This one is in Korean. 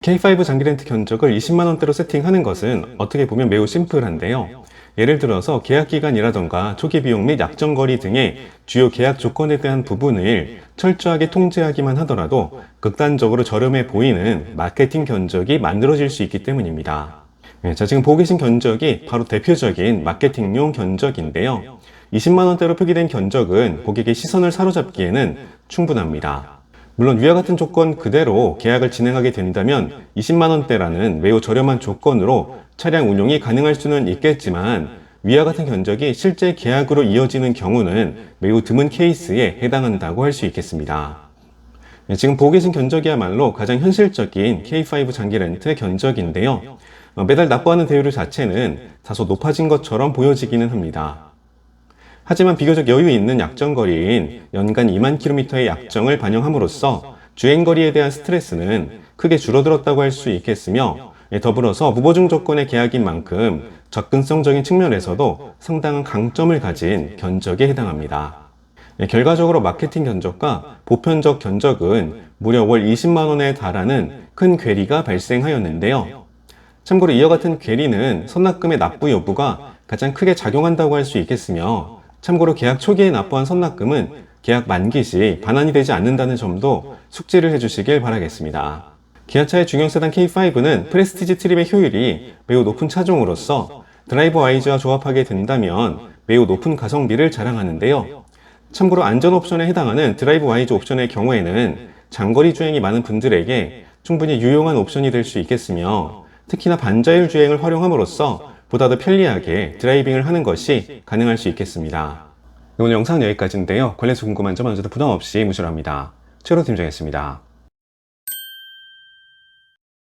K5 장기 렌트 견적을 20만원대로 세팅하는 것은 어떻게 보면 매우 심플한데요. 예를 들어서 계약 기간이라던가 초기 비용 및 약정 거리 등의 주요 계약 조건에 대한 부분을 철저하게 통제하기만 하더라도 극단적으로 저렴해 보이는 마케팅 견적이 만들어질 수 있기 때문입니다. 네, 자, 지금 보고 계신 견적이 바로 대표적인 마케팅용 견적인데요. 20만원대로 표기된 견적은 고객의 시선을 사로잡기에는 충분합니다. 물론 위와 같은 조건 그대로 계약을 진행하게 된다면 20만원대라는 매우 저렴한 조건으로 차량 운용이 가능할 수는 있겠지만 위와 같은 견적이 실제 계약으로 이어지는 경우는 매우 드문 케이스에 해당한다고 할 수 있겠습니다. 네, 지금 보고 계신 견적이야말로 가장 현실적인 K5 장기 렌트의 견적인데요. 어, 매달 납부하는 대율 자체는 다소 높아진 것처럼 보여지기는 합니다. 하지만 비교적 여유 있는 약정 거리인 연간 2만 킬로미터의 약정을 반영함으로써 주행 거리에 대한 스트레스는 크게 줄어들었다고 할 수 있겠으며 예, 더불어서 무보증 조건의 계약인 만큼 접근성적인 측면에서도 상당한 강점을 가진 견적에 해당합니다. 예, 결과적으로 마케팅 견적과 보편적 견적은 무려 월 20만원에 달하는 큰 괴리가 발생하였는데요. 참고로 이와 같은 괴리는 선납금의 납부 여부가 가장 크게 작용한다고 할 수 있겠으며 참고로 계약 초기에 납부한 선납금은 계약 만기 시 반환이 되지 않는다는 점도 숙지를 해주시길 바라겠습니다. 기아차의 중형 세단 K5는 프레스티지 트림의 효율이 매우 높은 차종으로서 드라이버 와이즈와 조합하게 된다면 매우 높은 가성비를 자랑하는데요. 참고로 안전 옵션에 해당하는 드라이브 와이즈 옵션의 경우에는 장거리 주행이 많은 분들에게 충분히 유용한 옵션이 될 수 있겠으며 특히나 반자율 주행을 활용함으로써 보다 더 편리하게 드라이빙을 하는 것이 가능할 수 있겠습니다. 오늘 영상은 여기까지인데요. 관련해서 궁금한 점 언제든 부담 없이 무시랍니다. 최로 팀장이었습니다.